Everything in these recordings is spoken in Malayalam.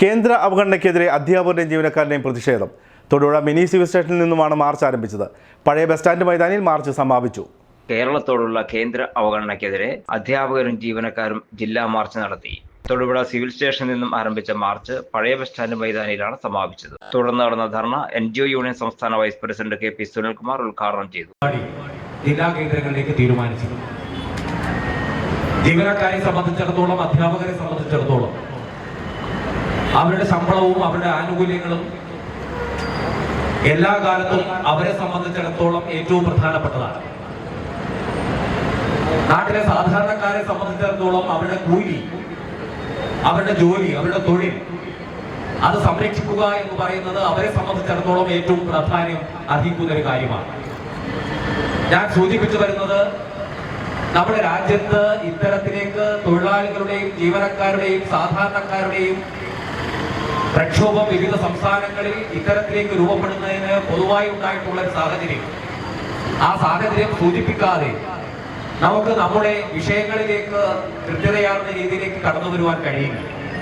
കേന്ദ്ര അവഗണനയ്ക്കെതിരെ അധ്യാപകരുടെയും ജീവനക്കാരുടെയും പ്രതിഷേധം. തൊടുപുഴ മിനി സിവിൽ സ്റ്റേഷനിൽ നിന്നുമാണ് മാർച്ച് ആരംഭിച്ചത്. പഴയ ബസ് സ്റ്റാൻഡ് മൈതാനിയിൽ മാർച്ച് സമാപിച്ചു. കേരളത്തോടുള്ള കേന്ദ്ര അവഗണനയ്ക്കെതിരെ അധ്യാപകരും ജീവനക്കാരും ജില്ലാ മാർച്ച് നടത്തി. തൊടുപുഴ സിവിൽ സ്റ്റേഷനിൽ നിന്നും ആരംഭിച്ച മാർച്ച് പഴയ ബസ് സ്റ്റാൻഡ് മൈതാനിയിലാണ് സമാപിച്ചത്. തുടർന്ന് നടന്ന dharna N G O union സംസ്ഥാന vice president K P Sunilkumar ഉദ്ഘാടനം ചെയ്തു. ജില്ലാ കേന്ദ്രങ്ങളിലേക്ക് തീരുമാനിച്ചു. ജീവനക്കാരെ സംബന്ധിച്ചിടത്തോളം അധ്യാപകരെ സംബന്ധിച്ചിടത്തോളം അവരുടെ ശമ്പളവും അവരുടെ ആനുകൂല്യങ്ങളും എല്ലാ കാലത്തും അവരെ സംബന്ധിച്ചിടത്തോളം ഏറ്റവും പ്രധാനപ്പെട്ടതാണ്. നാട്ടിലെ സാധാരണക്കാരെ സംബന്ധിച്ചിടത്തോളം അവരുടെ കൂലി അവരുടെ ജോലി അവരുടെ തൊഴിൽ അത് സംരക്ഷിക്കുക എന്ന് പറയുന്നത് അവരെ സംബന്ധിച്ചിടത്തോളം ഏറ്റവും പ്രാധാന്യം അർഹിക്കുന്ന ഒരു കാര്യമാണ്. ഞാൻ സൂചിപ്പിച്ചു വരുന്നത് നമ്മുടെ രാജ്യത്ത് ഇത്തരത്തിലേക്ക് തൊഴിലാളികളുടെയും ജീവനക്കാരുടെയും സാധാരണക്കാരുടെയും പ്രക്ഷോഭം വിവിധ സംസ്ഥാനങ്ങളിൽ ഇത്തരത്തിലേക്ക് രൂപപ്പെടുന്നതിന് പൊതുവായി ഉണ്ടായിട്ടുള്ള ഒരു സാഹചര്യം. ആ സാഹചര്യം സൂചിപ്പിക്കാതെ നമുക്ക് നമ്മുടെ വിഷയങ്ങളിലേക്ക് കൃത്യതയാർന്ന രീതിയിലേക്ക് കടന്നു വരുവാൻ കഴിയില്ല.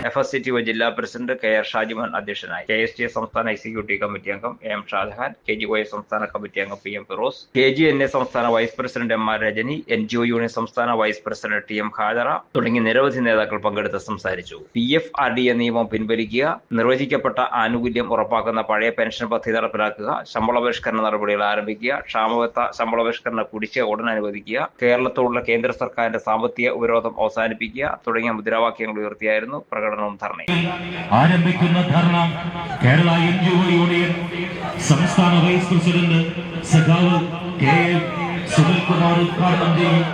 എഫ് എസ് ഒ ജില്ലാ പ്രസിഡന്റ് കെ ആർ ഷാജിമോൻ അധ്യക്ഷനായി. കെ എസ് ടി എ സംസ്ഥാന എക്സിക്യൂട്ടീവ് കമ്മിറ്റി അംഗം A Shajahan K G O A സംസ്ഥാന കമ്മിറ്റി അംഗം P M Firoz K G N A സംസ്ഥാന vice president M R Rajani N G O union സംസ്ഥാന vice president T M Hajara തുടങ്ങി നിരവധി നേതാക്കൾ പങ്കെടുത്ത് സംസാരിച്ചു. P F R D A നിയമം പിൻവലിക്കുക നിർവചിക്കപ്പെട്ട ആനുകൂല്യം ഉറപ്പാക്കുന്ന പഴയ പെൻഷൻ പദ്ധതി നടപ്പിലാക്കുക ശമ്പള പരിഷ്കരണ നടപടികൾ ആരംഭിക്കുക ക്ഷാമബത്ത ശമ്പള പരിഷ്കരണ കുടിശ്ശിക ഉടൻ അനുവദിക്കുക കേരളത്തോടുള്ള കേന്ദ്ര സർക്കാരിന്റെ സാമ്പത്തിക ഉപരോധം അവസാനിപ്പിക്കുക തുടങ്ങിയ മുദ്രാവാക്യങ്ങൾ ഉയർത്തിയായിരുന്നു പ്രകടനവും ധർണ ആരംഭിക്കുന്ന dharna Kerala N G O union സംസ്ഥാന വൈസ് പ്രസിഡന്റ് സഖാവ് കെ എം സുനിൽകുമാർ ഉദ്ഘാടനം ചെയ്യും.